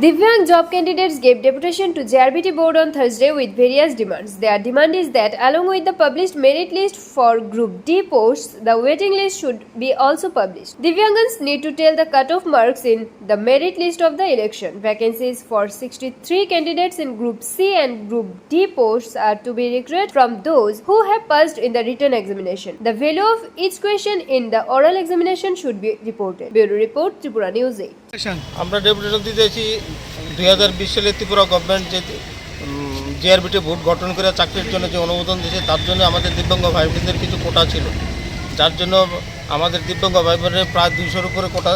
Divyang job candidates gave deputation to JRBT board on Thursday with various demands. Their demand is that along with the published merit list for Group D posts, the waiting list should be also published. Divyangans need to tell the cutoff marks in the merit list of the election. Vacancies for 63 candidates in Group C and Group D posts are to be recruited from those who have passed in the written examination. The value of each question in the oral examination should be reported. Bureau Report, Tripura News 8. আমরা deputation দিতেছি দুই হাজার বিশ সালে Tripura government যে JRBT ভোট গঠন করে চাকরির জন্য যে অনুমোদন দিয়েছে, তার জন্য আমাদের দিব্যাঙ্গ ভাই বোনদের কিছু কোটা ছিল। যার জন্য আমাদের দিব্যাঙ্গ ভাই বোনের প্রায় দুইশোর উপরে কোটা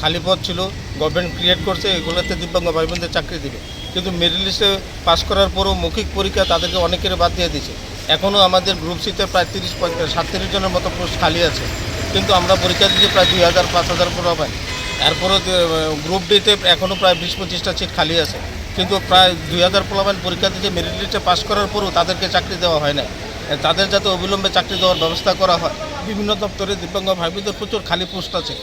খালি পদ ছিল। গভর্নমেন্ট ক্রিয়েট করছে, এগুলোতে দিব্যাঙ্গ ভাই বোনদের চাকরি দিবে। কিন্তু মেরিট লিস্টে পাশ করার পরও মৌখিক পরীক্ষা তাদেরকে অনেকের বাদ দিয়ে দিয়েছে। এখনও আমাদের গ্রুপ সিতে প্রায় তিরিশ সাতত্রিশ জনের মতো পোস্ট খালি আছে। কিন্তু আমরা পরীক্ষা দিয়েছি, প্রায় দুই হাজার, পাঁচ হাজার পুরো পাই এরপরও গ্রুপ ডিতে এখনও প্রায় বিশ পঁচিশটা সিট খালি আছে। কিন্তু প্রায় দুই হাজার পোলাবান পরীক্ষা দিতে মেরিট লিস্টে পাশ করার পরও তাদেরকে চাকরি দেওয়া হয় না তাদের যাতে অবিলম্বে চাকরি দেওয়ার ব্যবস্থা করা হয়। বিভিন্ন দপ্তরে দিব্যাঙ্গ ভাই বোনদের প্রচুর খালি পোস্ট আছে।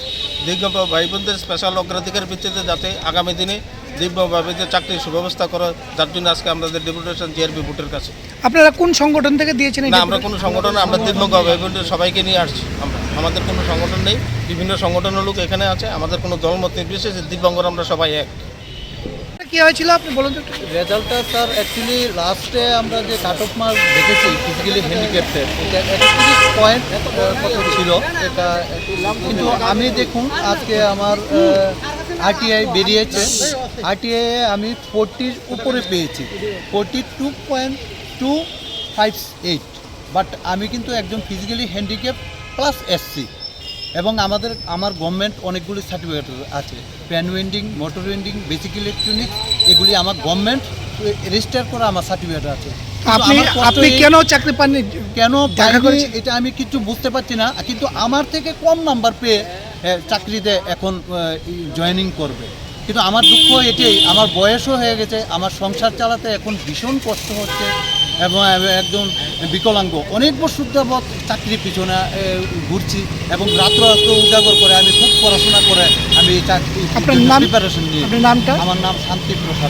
দিব্যাঙ্গ ভাই বোনদের স্পেশাল অগ্রাধিকার ভিত্তিতে যাতে আগামী দিনে দিব্যাঙ্গ ভাই বোনদের চাকরির সুব্যবস্থা করা যার জন্য আজকে আমাদের ডেপুটেশন জিআরবি ভোটের কাছে। আপনারা কোন সংগঠন থেকে দিয়েছেন না আমরা কোনো সংগঠন আমরা দিব্যাঙ্গ ভাই বোনদের সবাইকে নিয়ে আসছি আমরা। আমাদের কোনো সংগঠন নেই বিভিন্ন সংগঠনের লোক এখানে আছে আমাদের কোনো দলমত নির্বিশেষে দিব্যাঙ্গরা আমরা সবাই এক? কি হয়েছিল আপনি বলুন তো রেজাল্টটা স্যার অ্যাকচুয়ালি লাস্টে আমরা যে কাট অফ মার্ক দেখেছি ফিজিক্যালি হ্যান্ডিক্যাপ্টের এটা একত্রিশ পয়েন্ট কত ছিল এটা কিন্তু আমি দেখুন আজকে আমার আরটিআই বেরিয়েছে। আরটিআই আমি ফোরটির উপরে পেয়েছি forty two point two five eight but আমি কিন্তু একজন ফিজিক্যালি হ্যান্ডিক্যাপ প্লাস এসসি এবং আমাদের আমার গভর্নমেন্ট অনেকগুলি সার্টিফিকেট আছে। Fan winding motor winding basic electronics এগুলি আমার গভর্নমেন্ট রেজিস্টার করা আমার সার্টিফিকেট আছে। আপনি আপনি কেন চাকরি পাননি? কেন। এটা আমি কিছু বুঝতে পারছি না। কিন্তু আমার থেকে কম নাম্বার পেয়ে চাকরিতে এখন জয়েনিং করবে। কিন্তু আমার দুঃখ এটাই আমার বয়সও হয়ে গেছে আমার সংসার চালাতে এখন ভীষণ কষ্ট হচ্ছে। এবং একজন বিকলাঙ্গ। অনেক বছর যাবৎ চাকরির পিছনে ঘুরছি এবং রাত্র রাত্র উজাগর করে আমি খুব পড়াশোনা করে আমি চাকরি আপনার নাম- প্রিপারেশন নিয়ে নামটা? আমার নাম শান্তি প্রসাদ।